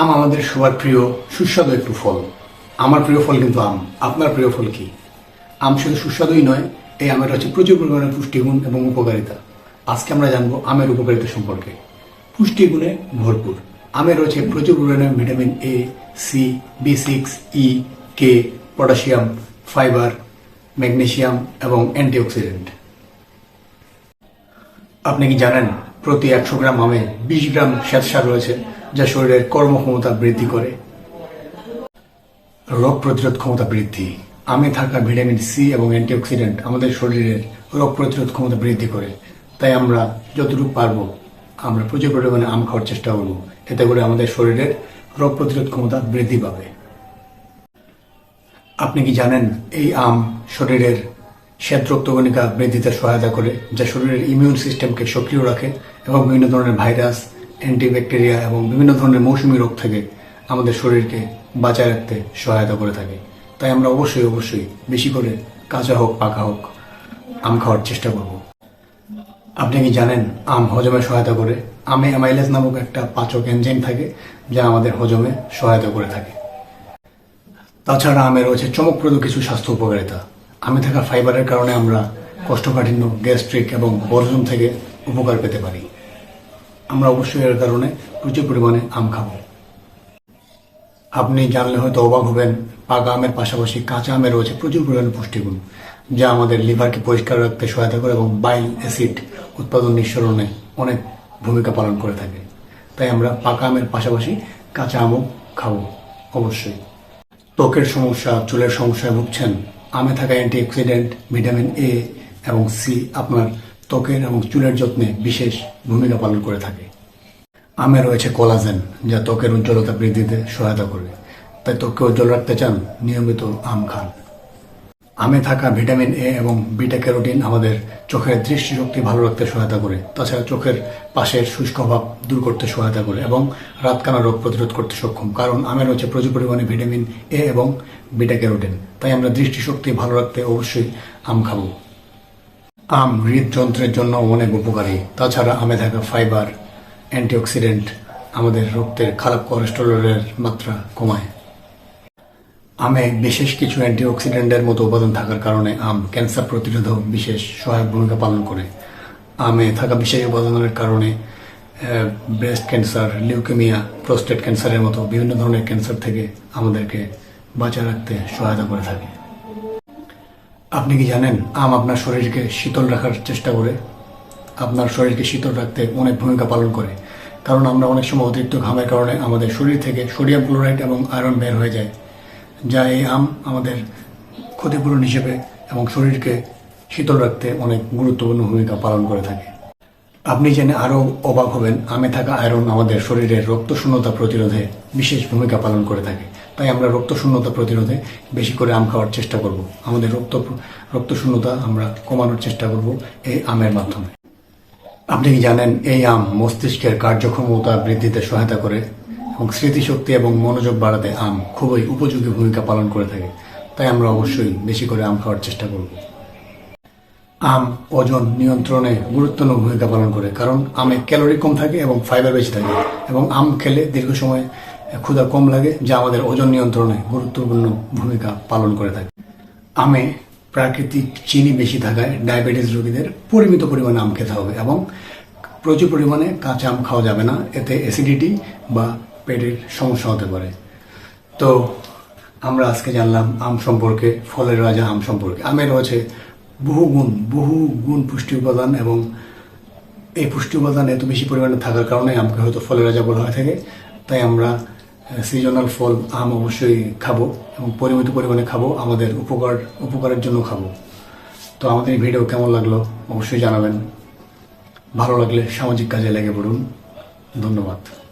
আম আমাদের সবার প্রিয়, সুস্বাদু একটু ফল। আমার প্রিয় ফল কিন্তু আম। আপনার প্রিয় ফল কি? আম শুধু সুস্বাদুই নয়, এই আমের হচ্ছে প্রচুর পরিমাণে পুষ্টিগুণ এবং উপকারিতা। আজকে আমরা জানব আমের উপকারিতা সম্পর্কে। পুষ্টিগুণে ভরপুর। আমে রয়েছে প্রচুর পরিমাণে vitamin A C B six E K potassium, fibre, magnesium এবং অ্যান্টিঅক্সিডেন্ট। আপনি কি জানেন, প্রতি একশো গ্রাম আমে বিশ গ্রাম শ্বেতসার রয়েছে। যা শরীরের কর্মক্ষমতা বৃদ্ধি করে। রোগ প্রতিরোধ ক্ষমতা বৃদ্ধি। আমে থাকা ভিটামিন সি এবং অ্যান্টিঅক্সিডেন্ট আমাদের শরীরের রোগ প্রতিরোধ ক্ষমতা বৃদ্ধি করে। তাই আমরা যতটুকু পারব, আমরা প্রচুর পরিমাণে আম খাওয়ার চেষ্টা করব। এতে করে আমাদের শরীরের রোগ প্রতিরোধ ক্ষমতা বৃদ্ধি পাবে। আপনি কি জানেন এই আম শরীরের শ্বেত রক্তকণিকা বৃদ্ধিতে সহায়তা করে, যা শরীরের ইমিউন সিস্টেমকে সক্রিয় রাখে এবং বিভিন্ন ধরনের ভাইরাস অ্যান্টিব্যাকটেরিয়া এবং বিভিন্ন ধরনের মৌসুমী রোগ থেকে আমাদের শরীরকে বাঁচায় রাখতে সহায়তা করে থাকে। তাই আমরা অবশ্যই অবশ্যই বেশি করে কাঁচা হোক, পাকা হোক, আম খাওয়ার চেষ্টা করব। আপনি কি জানেন, আম হজমে সহায়তা করে? আমে অ্যামাইলেজ নামক একটা পাচক এনজাইম থাকে যা আমাদের হজমে সহায়তা করে থাকে। তাছাড়া আমে রয়েছে চমকপ্রদ কিছু স্বাস্থ্য উপকারিতা। আমে থাকা ফাইবারের কারণে আমরা কোষ্ঠকাঠিন্য, গ্যাস্ট্রিক এবং বর্জন থেকে উপকার পেতে পারি। আমরা অবশ্যই এর কারণে প্রচুর পরিমাণে আম খাব। আপনি জানলে হয়তো অবাক হবেন, পাকা আমের পাশাপাশি কাঁচা আমে রয়েছে প্রচুর পরিমাণে পুষ্টিগুণ, যা আমাদের লিভারকে পরিষ্কার রাখতে সহায়তা করে এবং বাইল অ্যাসিড উৎপাদন নিঃসরণে অনেক ভূমিকা পালন করে থাকে। তাই আমরা পাকা আমের পাশাপাশি কাঁচা আমও খাব, অবশ্যই। ত্বকের সমস্যা, চুলের সমস্যায় ভুগছেন, আমে থাকা অ্যান্টিঅক্সিডেন্ট, ভিটামিন এ এবং সি আপনার ত্বকের এবং চুলের যত্নে বিশেষ ভূমিকা পালন করে থাকে। আমে রয়েছে কোলাজেন, যা ত্বকের উজ্জ্বলতা বৃদ্ধিতে সহায়তা করে তাই ত্বককে উজ্জ্বল রাখতে চান নিয়মিত আম খান। আমে থাকা ভিটামিন এ এবং বিটা ক্যারোটিন আমাদের চোখের দৃষ্টিশক্তি ভালো রাখতে সহায়তা করে। তাছাড়া চোখের পাশের শুষ্ক ভাব দূর করতে সহায়তা করে এবং রাতকানা রোগ প্রতিরোধ করতে সক্ষম। কারণ আমে রয়েছে প্রচুর পরিমাণে ভিটামিন এ এবং বিটা ক্যারোটিন। তাই আমরা দৃষ্টিশক্তি ভালো রাখতে অবশ্যই আম খাব। আম হৃদযন্ত্রের জন্য অনেক উপকারী। তাছাড়া আমে থাকা ফাইবার, অ্যান্টিঅক্সিডেন্ট আমাদের রক্তের খারাপ কোলেস্টেরলের মাত্রা কমায়। আমে বিশেষ কিছু অ্যান্টিঅক্সিডেন্টের মতো উপাদান থাকার কারণে আম ক্যান্সার প্রতিরোধক বিশেষ সহায়ক ভূমিকা পালন করে। আমে থাকা বিশেষ উপাদানের কারণে ব্রেস্ট ক্যান্সার, লিউকেমিয়া, প্রোস্টেট ক্যান্সারের মতো বিভিন্ন ধরনের ক্যান্সার থেকে আমাদেরকে বাঁচায় রাখতে সহায়তা করে থাকে। আপনি কি জানেন, আম আপনার শরীরকে শীতল রাখার চেষ্টা করে? আপনার শরীরকে শীতল রাখতে অনেক ভূমিকা পালন করে। কারণ আমরা অনেক সময় অতিরিক্ত ঘামের কারণে আমাদের শরীর থেকে সোডিয়াম ক্লোরাইড এবং আয়রন বের হয়ে যায়, যা এই আম আমাদের ক্ষতিপূরণ হিসেবে এবং শরীরকে শীতল রাখতে অনেক গুরুত্বপূর্ণ ভূমিকা পালন করে থাকে। আপনি জেনে আরও অবাক হবেন, আমে থাকা আয়রন আমাদের শরীরের রক্ত শূন্যতা প্রতিরোধে বিশেষ ভূমিকা পালন করে থাকে। তাই আমরা রক্ত শূন্যতা প্রতিরোধে বেশি করে আম খাওয়ার চেষ্টা করব। আমাদের রক্ত রক্ত শূন্যতা আমরা কমানোর চেষ্টা করব এই আমের মাধ্যমে। আপনি কি জানেন, এই আম মস্তিষ্কের কার্যক্ষমতা বৃদ্ধিতে সহায়তা করে এবং স্মৃতিশক্তি এবং মনোযোগ বাড়াতে আম খুবই উপযোগী ভূমিকা পালন করে থাকে। তাই আমরা অবশ্যই বেশি করে আম খাওয়ার চেষ্টা করব। আম ওজন নিয়ন্ত্রণে গুরুত্বপূর্ণ ভূমিকা পালন করে, কারণ আমে ক্যালোরি কম থাকে এবং ফাইবার বেশি থাকে এবং আম খেলে দীর্ঘ সময় ক্ষুধা কম লাগে, যা আমাদের ওজন নিয়ন্ত্রণে গুরুত্বপূর্ণ ভূমিকা পালন করে থাকে। আমে প্রাকৃতিক চিনি বেশি থাকায় ডায়াবেটিস রোগীদের পরিমিত পরিমাণে আম খেতে হবে এবং প্রচুর পরিমাণে কাঁচা আম খাওয়া যাবে না। এতে অ্যাসিডিটি বা পেটের সমস্যা হতে পারে। তো আমরা আজকে জানলাম আম সম্পর্কে, ফলের রাজা আম সম্পর্কে। আমে রয়েছে বহু গুণ বহু গুণ পুষ্টি উপাদান এবং এই পুষ্টি উপাদান এত বেশি পরিমাণে থাকার কারণে আমকে হয়তো ফলের রাজা বলা হয়ে থাকে। তাই আমরা সিজনাল ফল, আম অবশ্যই খাব এবং পরিমিত পরিমাণে খাব, আমাদের উপকার, উপকারের জন্য খাব। তো আমাদের এই ভিডিও কেমন লাগল অবশ্যই জানাবেন। ভালো লাগলে সামাজিক কাজে লেগে পড়ুন। ধন্যবাদ।